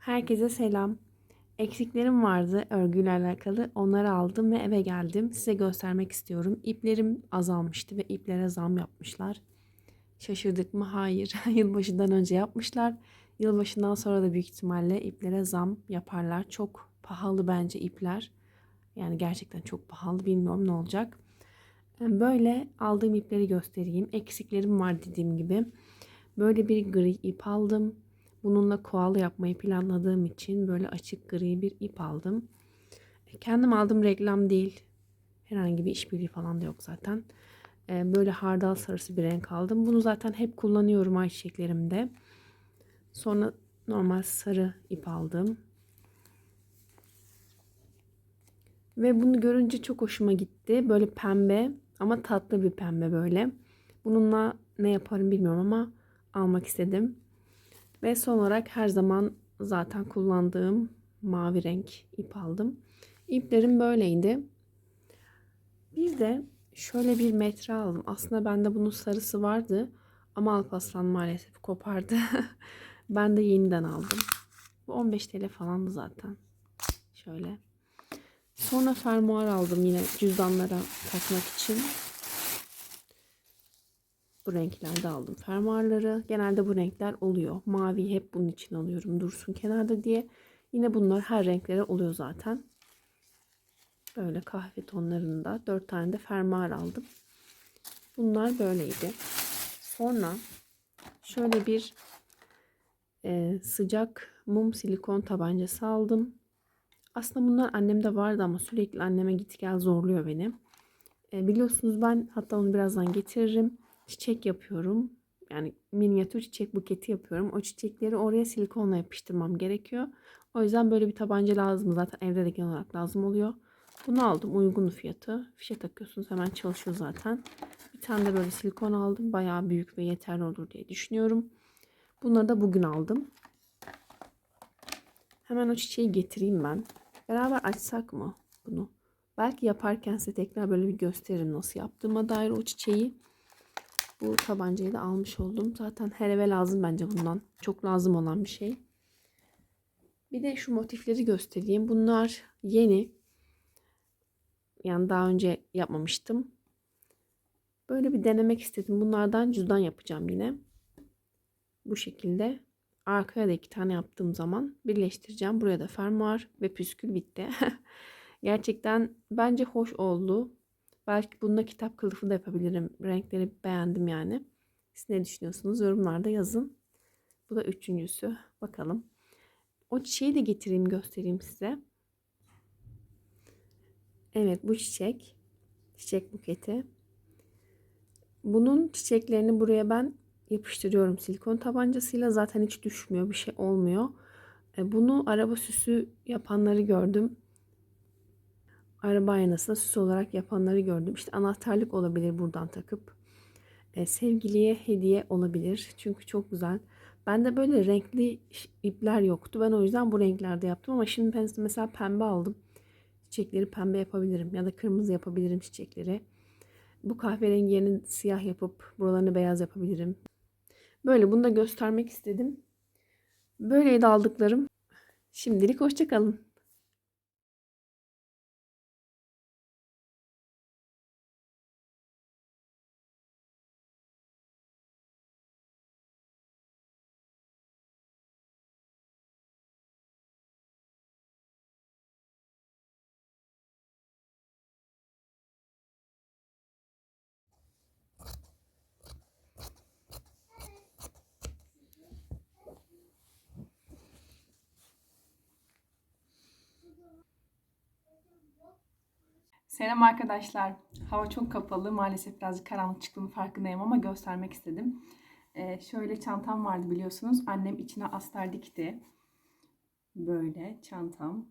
Herkese selam. Eksiklerim vardı örgüyle alakalı. Onları aldım ve eve geldim. Size göstermek istiyorum. İplerim azalmıştı ve iplere zam yapmışlar. Şaşırdık mı? Hayır. Yılbaşından önce yapmışlar. Yılbaşından sonra da büyük ihtimalle iplere zam yaparlar. Çok pahalı bence ipler. Yani gerçekten çok pahalı. Bilmiyorum ne olacak. Böyle aldığım ipleri göstereyim. Eksiklerim var dediğim gibi. Böyle bir gri ip aldım. Bununla koala yapmayı planladığım için böyle açık gri bir ip aldım. Kendim aldım reklam değil. Herhangi bir işbirliği falan da yok zaten. Ee, böyle hardal sarısı bir renk aldım. Bunu zaten hep kullanıyorum ayçiçeklerimde. Sonra normal sarı ip aldım. Ve bunu görünce çok hoşuma gitti. Böyle pembe ama tatlı bir pembe böyle. Bununla ne yaparım bilmiyorum ama almak istedim. Ve son olarak her zaman zaten kullandığım mavi renk ip aldım. İplerim böyleydi. Bir de şöyle bir metre aldım. Aslında bende bunun sarısı vardı. Ama Alpaslan maalesef kopardı. ben de yeniden aldım. Bu 15 TL falandı zaten. Şöyle. Sonra fermuar aldım yine cüzdanlara takmak için. Bu renklerde aldım fermuarları. Genelde bu renkler oluyor. Mavi hep bunun için alıyorum dursun kenarda diye. Yine bunlar her renklere oluyor zaten. Böyle kahve tonlarında. Dört tane de fermuar aldım. Bunlar böyleydi. Sonra şöyle bir e, sıcak mum silikon tabancası aldım. Aslında bunlar annemde vardı ama sürekli anneme git gel zorluyor beni. E, biliyorsunuz ben hatta onu birazdan getiririm çiçek yapıyorum. Yani minyatür çiçek buketi yapıyorum. O çiçekleri oraya silikonla yapıştırmam gerekiyor. O yüzden böyle bir tabanca lazım. Zaten evde de genel olarak lazım oluyor. Bunu aldım. Uygun fiyatı. Fişe takıyorsunuz. Hemen çalışıyor zaten. Bir tane de böyle silikon aldım. Bayağı büyük ve yeterli olur diye düşünüyorum. Bunları da bugün aldım. Hemen o çiçeği getireyim ben. Beraber açsak mı bunu? Belki yaparken size tekrar böyle bir gösteririm nasıl yaptığıma dair o çiçeği. Bu tabancayı da almış oldum. Zaten her eve lazım bence bundan. Çok lazım olan bir şey. Bir de şu motifleri göstereyim. Bunlar yeni. Yani daha önce yapmamıştım. Böyle bir denemek istedim. Bunlardan cüzdan yapacağım yine. Bu şekilde. Arkaya da iki tane yaptığım zaman birleştireceğim. Buraya da fermuar ve püskül bitti. Gerçekten bence hoş oldu. Belki bununla kitap kılıfı da yapabilirim. Renkleri beğendim yani. Siz ne düşünüyorsunuz? Yorumlarda yazın. Bu da üçüncüsü. Bakalım. O çiçeği de getireyim göstereyim size. Evet bu çiçek. Çiçek buketi. Bunun çiçeklerini buraya ben yapıştırıyorum silikon tabancasıyla. Zaten hiç düşmüyor. Bir şey olmuyor. E, bunu araba süsü yapanları gördüm araba aynasına süs olarak yapanları gördüm. İşte anahtarlık olabilir buradan takıp. E, sevgiliye hediye olabilir. Çünkü çok güzel. Bende böyle renkli ipler yoktu. Ben o yüzden bu renklerde yaptım ama şimdi ben mesela pembe aldım. Çiçekleri pembe yapabilirim ya da kırmızı yapabilirim çiçekleri. Bu kahverengi yerini siyah yapıp buralarını beyaz yapabilirim. Böyle bunu da göstermek istedim. Böyleydi aldıklarım. Şimdilik hoşçakalın. Selam arkadaşlar. Hava çok kapalı. Maalesef birazcık karanlık çıktığını farkındayım ama göstermek istedim. Ee, şöyle çantam vardı biliyorsunuz. Annem içine astar dikti. Böyle çantam.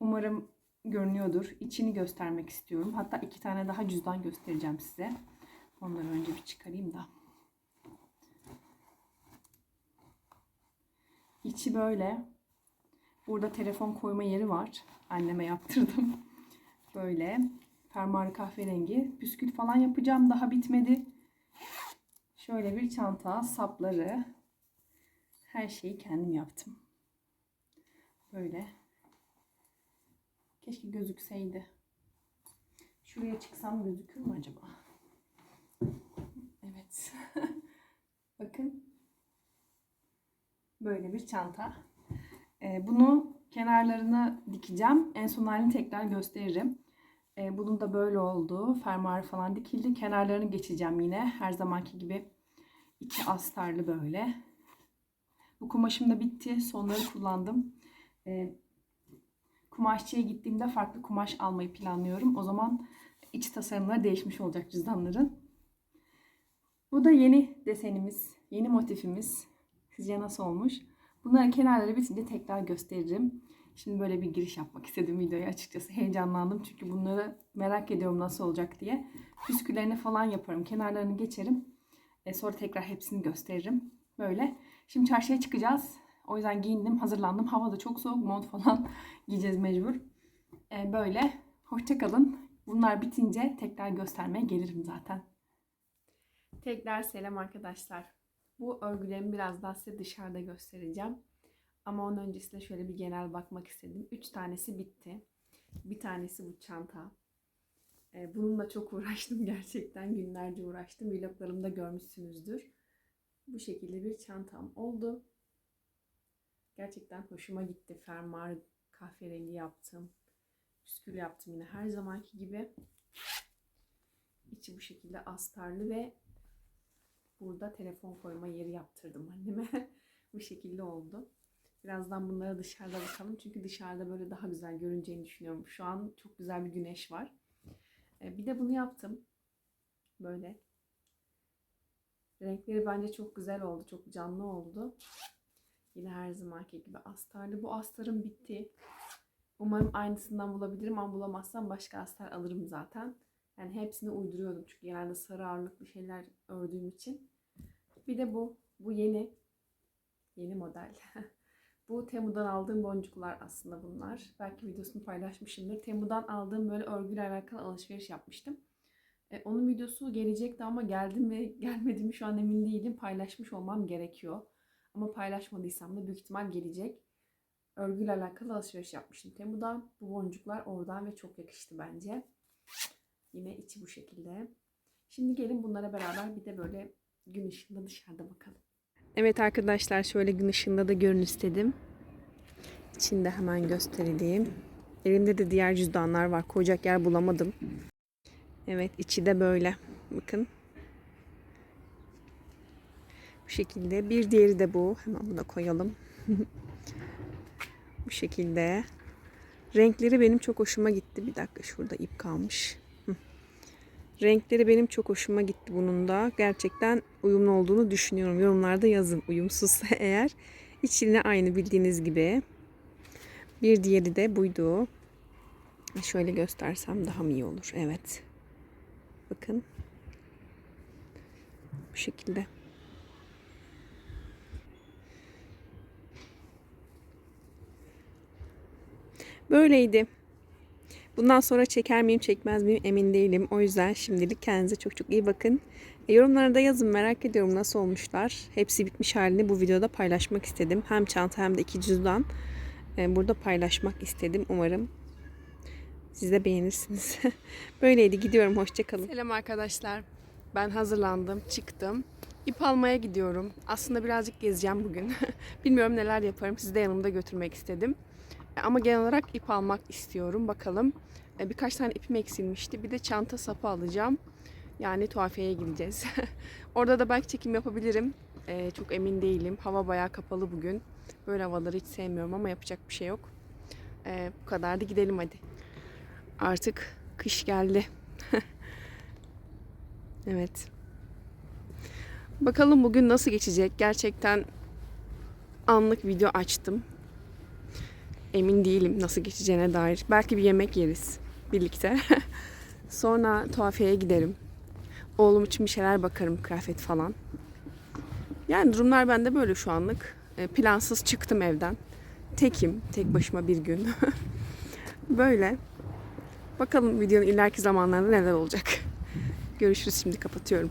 Umarım görünüyordur. İçini göstermek istiyorum. Hatta iki tane daha cüzdan göstereceğim size. Onları önce bir çıkarayım da. İçi böyle. Burada telefon koyma yeri var. Anneme yaptırdım. Böyle fermuarı kahverengi. Püskül falan yapacağım. Daha bitmedi. Şöyle bir çanta, sapları. her şeyi kendim yaptım. Böyle. Keşke gözükseydi. Şuraya çıksam gözükür mü acaba? Evet. Bakın. Böyle bir çanta. Ee, bunu kenarlarına dikeceğim. En son halini tekrar gösteririm. Ee, bunun da böyle oldu. Fermuarı falan dikildi. Kenarlarını geçeceğim yine. Her zamanki gibi iki astarlı böyle. Bu kumaşım da bitti. Sonları kullandım. Ee, kumaşçıya gittiğimde farklı kumaş almayı planlıyorum. O zaman iç tasarımları değişmiş olacak cüzdanların. Bu da yeni desenimiz, yeni motifimiz. Sizce nasıl olmuş? Bunların kenarları bitince tekrar gösteririm. Şimdi böyle bir giriş yapmak istedim videoya açıkçası. Heyecanlandım çünkü bunları merak ediyorum nasıl olacak diye. Püsküllerini falan yaparım. Kenarlarını geçerim. E, sonra tekrar hepsini gösteririm. Böyle. Şimdi çarşıya çıkacağız. O yüzden giyindim, hazırlandım. Hava da çok soğuk. Mont falan giyeceğiz mecbur. E, böyle. Hoşçakalın. Bunlar bitince tekrar göstermeye gelirim zaten. Tekrar selam arkadaşlar. Bu örgülerimi biraz daha size dışarıda göstereceğim. Ama onun öncesinde şöyle bir genel bakmak istedim. Üç tanesi bitti. Bir tanesi bu çanta. Ee, bununla çok uğraştım gerçekten. Günlerce uğraştım. Vloglarımda görmüşsünüzdür. Bu şekilde bir çantam oldu. Gerçekten hoşuma gitti. Fermuar kahverengi yaptım. Püskül yaptım yine her zamanki gibi. İçi bu şekilde astarlı ve burada telefon koyma yeri yaptırdım anneme. bu şekilde oldu. Birazdan bunlara dışarıda bakalım. Çünkü dışarıda böyle daha güzel görüneceğini düşünüyorum. Şu an çok güzel bir güneş var. Ee, Bir de bunu yaptım. Böyle. Renkleri bence çok güzel oldu. Çok canlı oldu. Yine her zamanki gibi astarlı. Bu astarım bitti. Umarım aynısından bulabilirim ama bulamazsam başka astar alırım zaten. Yani hepsini uyduruyordum çünkü genelde sarı ağırlıklı şeyler ördüğüm için. Bir de bu. Bu yeni. Yeni model. bu Temu'dan aldığım boncuklar aslında bunlar. Belki videosunu paylaşmışımdır. Temu'dan aldığım böyle örgüyle alakalı alışveriş yapmıştım. E, onun videosu gelecekti ama geldi mi gelmedi mi şu an emin değilim. Paylaşmış olmam gerekiyor. Ama paylaşmadıysam da büyük ihtimal gelecek. Örgüyle alakalı alışveriş yapmıştım Temu'dan. Bu boncuklar oradan ve çok yakıştı bence. Yine içi bu şekilde. Şimdi gelin bunlara beraber bir de böyle gün ışığında dışarıda bakalım. Evet arkadaşlar şöyle gün ışığında da görün istedim. İçinde hemen göstereyim. Elimde de diğer cüzdanlar var. Koyacak yer bulamadım. Evet içi de böyle. Bakın. Bu şekilde. Bir diğeri de bu. Hemen buna koyalım. bu şekilde. Renkleri benim çok hoşuma gitti. Bir dakika şurada ip kalmış. Renkleri benim çok hoşuma gitti bunun da. Gerçekten uyumlu olduğunu düşünüyorum. Yorumlarda yazın uyumsuzsa eğer. İçine aynı bildiğiniz gibi. Bir diğeri de buydu. Şöyle göstersem daha mı iyi olur? Evet. Bakın. Bu şekilde. Böyleydi. Bundan sonra çeker miyim çekmez miyim emin değilim. O yüzden şimdilik kendinize çok çok iyi bakın. E, yorumlara da yazın merak ediyorum nasıl olmuşlar. Hepsi bitmiş halini bu videoda paylaşmak istedim. Hem çanta hem de iki cüzdan e, burada paylaşmak istedim. Umarım siz de beğenirsiniz. Böyleydi gidiyorum hoşçakalın. Selam arkadaşlar. Ben hazırlandım çıktım. İp almaya gidiyorum. Aslında birazcık gezeceğim bugün. Bilmiyorum neler yaparım. Sizi de yanımda götürmek istedim. Ama genel olarak ip almak istiyorum. Bakalım. E, Birkaç tane ipim eksilmişti. Bir de çanta sapı alacağım. Yani tuhafiyeye gideceğiz. Orada da belki çekim yapabilirim. E, çok emin değilim. Hava bayağı kapalı bugün. Böyle havaları hiç sevmiyorum ama yapacak bir şey yok. E, bu kadar da gidelim hadi. Artık kış geldi. evet. Bakalım bugün nasıl geçecek. Gerçekten anlık video açtım emin değilim nasıl geçeceğine dair. Belki bir yemek yeriz birlikte. Sonra tuhafiyeye giderim. Oğlum için bir şeyler bakarım, kıyafet falan. Yani durumlar bende böyle şu anlık. E, Plansız çıktım evden. Tekim, tek başıma bir gün. böyle. Bakalım videonun ileriki zamanlarında neler olacak. Görüşürüz şimdi kapatıyorum.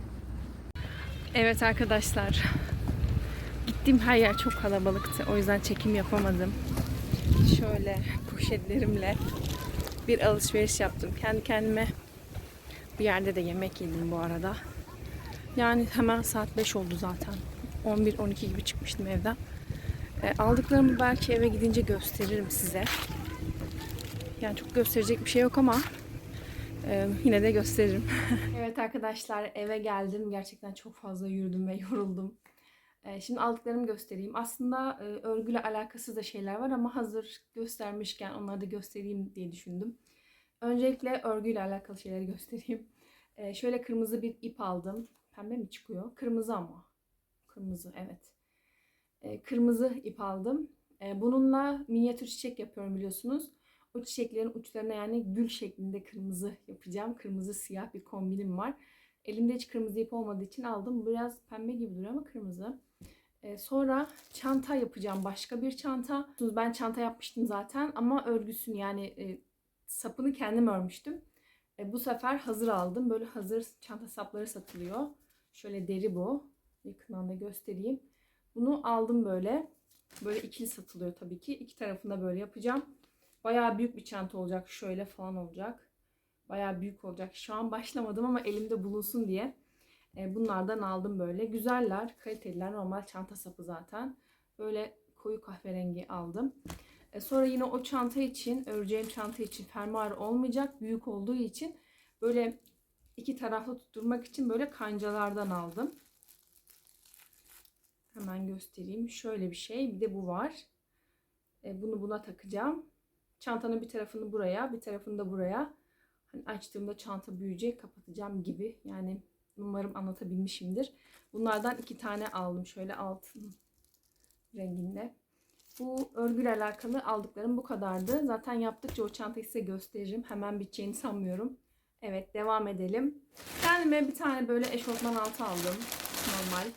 Evet arkadaşlar. Gittiğim her yer çok kalabalıktı. O yüzden çekim yapamadım. Şöyle poşetlerimle bir alışveriş yaptım. Kendi kendime bir yerde de yemek yedim bu arada. Yani hemen saat 5 oldu zaten. 11-12 gibi çıkmıştım evden. E, aldıklarımı belki eve gidince gösteririm size. Yani çok gösterecek bir şey yok ama e, yine de gösteririm. evet arkadaşlar eve geldim. Gerçekten çok fazla yürüdüm ve yoruldum. E, şimdi aldıklarımı göstereyim. Aslında e, örgüyle alakasız da şeyler var ama hazır göstermişken onları da göstereyim diye düşündüm. Öncelikle örgüyle alakalı şeyleri göstereyim. E, şöyle kırmızı bir ip aldım. Pembe mi çıkıyor? Kırmızı ama. Kırmızı evet. E, kırmızı ip aldım. Bununla minyatür çiçek yapıyorum biliyorsunuz. O çiçeklerin uçlarına yani gül şeklinde kırmızı yapacağım. Kırmızı siyah bir kombinim var. Elimde hiç kırmızı ip olmadığı için aldım. Biraz pembe gibi duruyor ama kırmızı. E, sonra çanta yapacağım. Başka bir çanta. Ben çanta yapmıştım zaten ama örgüsünü yani e, sapını kendim örmüştüm. E, bu sefer hazır aldım. Böyle hazır çanta sapları satılıyor. Şöyle deri bu. Yakından da göstereyim. Bunu aldım böyle. Böyle ikili satılıyor tabii ki. İki tarafında böyle yapacağım. Bayağı büyük bir çanta olacak. Şöyle falan olacak. Bayağı büyük olacak. Şu an başlamadım ama elimde bulunsun diye. E, bunlardan aldım böyle. Güzeller, kaliteliler. Normal çanta sapı zaten. Böyle koyu kahverengi aldım. E, sonra yine o çanta için, öreceğim çanta için fermuar olmayacak. Büyük olduğu için böyle iki taraflı tutturmak için böyle kancalardan aldım. Hemen göstereyim. Şöyle bir şey. Bir de bu var. E, bunu buna takacağım. Çantanın bir tarafını buraya, bir tarafını da buraya. Hani açtığımda çanta büyüyecek, kapatacağım gibi. Yani umarım anlatabilmişimdir. Bunlardan iki tane aldım. Şöyle altın renginde. Bu örgüyle alakalı aldıklarım bu kadardı. Zaten yaptıkça o çantayı size gösteririm. Hemen biteceğini sanmıyorum. Evet devam edelim. Kendime bir tane böyle eşofman altı aldım. Normal.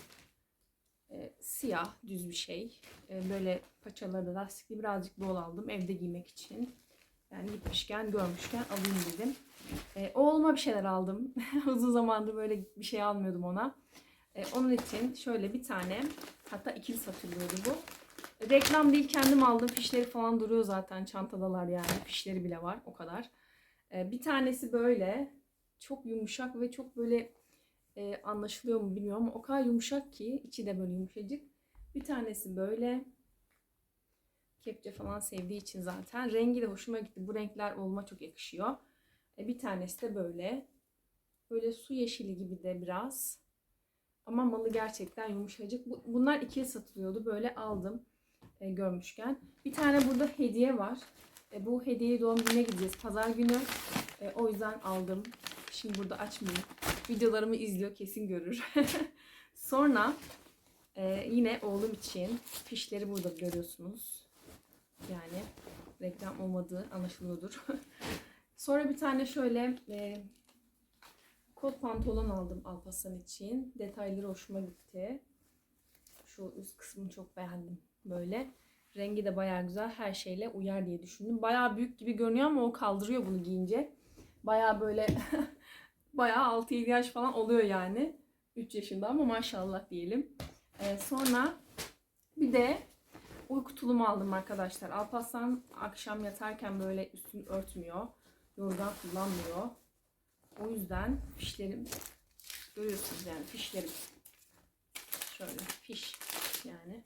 Ee, siyah düz bir şey. Ee, böyle paçaları da lastikli birazcık bol aldım evde giymek için. Yani gitmişken görmüşken alayım dedim. Ee, oğluma bir şeyler aldım. Uzun zamandır böyle bir şey almıyordum ona. Ee, onun için şöyle bir tane hatta ikili satılıyordu bu. Reklam değil kendim aldım. Fişleri falan duruyor zaten. Çantadalar yani. Fişleri bile var. O kadar. Ee, bir tanesi böyle. Çok yumuşak ve çok böyle e, anlaşılıyor mu bilmiyorum ama o kadar yumuşak ki içi de böyle yumuşacık. Bir tanesi böyle. Kepçe falan sevdiği için zaten. Rengi de hoşuma gitti. Bu renkler olma çok yakışıyor. E, bir tanesi de böyle. Böyle su yeşili gibi de biraz. Ama malı gerçekten yumuşacık. Bu- Bunlar ikiye satılıyordu. Böyle aldım e, görmüşken. Bir tane burada hediye var. E, bu hediyeyi doğum gününe gideceğiz. Pazar günü. E, o yüzden aldım. Şimdi burada açmayayım. Videolarımı izliyor kesin görür. Sonra e, yine oğlum için fişleri burada görüyorsunuz. Yani reklam olmadığı anlaşılıyordur. Sonra bir tane şöyle e, kot pantolon aldım Alparslan için. Detayları hoşuma gitti. Şu üst kısmını çok beğendim böyle. Rengi de bayağı güzel. Her şeyle uyar diye düşündüm. Bayağı büyük gibi görünüyor ama o kaldırıyor bunu giyince. Bayağı böyle bayağı 6-7 yaş falan oluyor yani. 3 yaşında ama maşallah diyelim. Ee, sonra bir de uyku tulumu aldım arkadaşlar. Alparslan akşam yatarken böyle üstünü örtmüyor. Yorgan kullanmıyor. O yüzden fişlerim görüyorsunuz yani fişlerim. Şöyle fiş yani.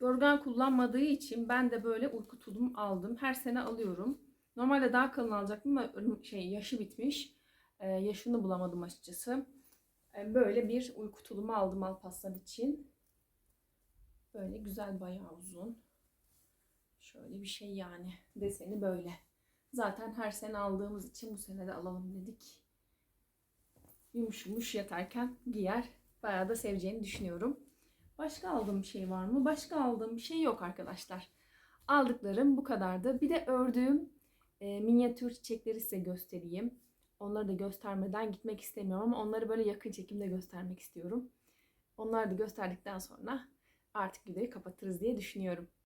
Yorgan kullanmadığı için ben de böyle uyku tulumu aldım. Her sene alıyorum. Normalde daha kalın alacaktım ama şey yaşı bitmiş. Ee, yaşını bulamadım açıkçası. Ee, böyle bir uyku tulumu aldım Alparslan için. Böyle güzel bayağı uzun. Şöyle bir şey yani. Deseni böyle. Zaten her sene aldığımız için bu sene de alalım dedik. Yumuş yatarken giyer. Bayağı da seveceğini düşünüyorum. Başka aldığım bir şey var mı? Başka aldığım bir şey yok arkadaşlar. Aldıklarım bu kadardı. Bir de ördüğüm e, minyatür çiçekleri size göstereyim. Onları da göstermeden gitmek istemiyorum ama onları böyle yakın çekimde göstermek istiyorum. Onları da gösterdikten sonra artık videoyu kapatırız diye düşünüyorum.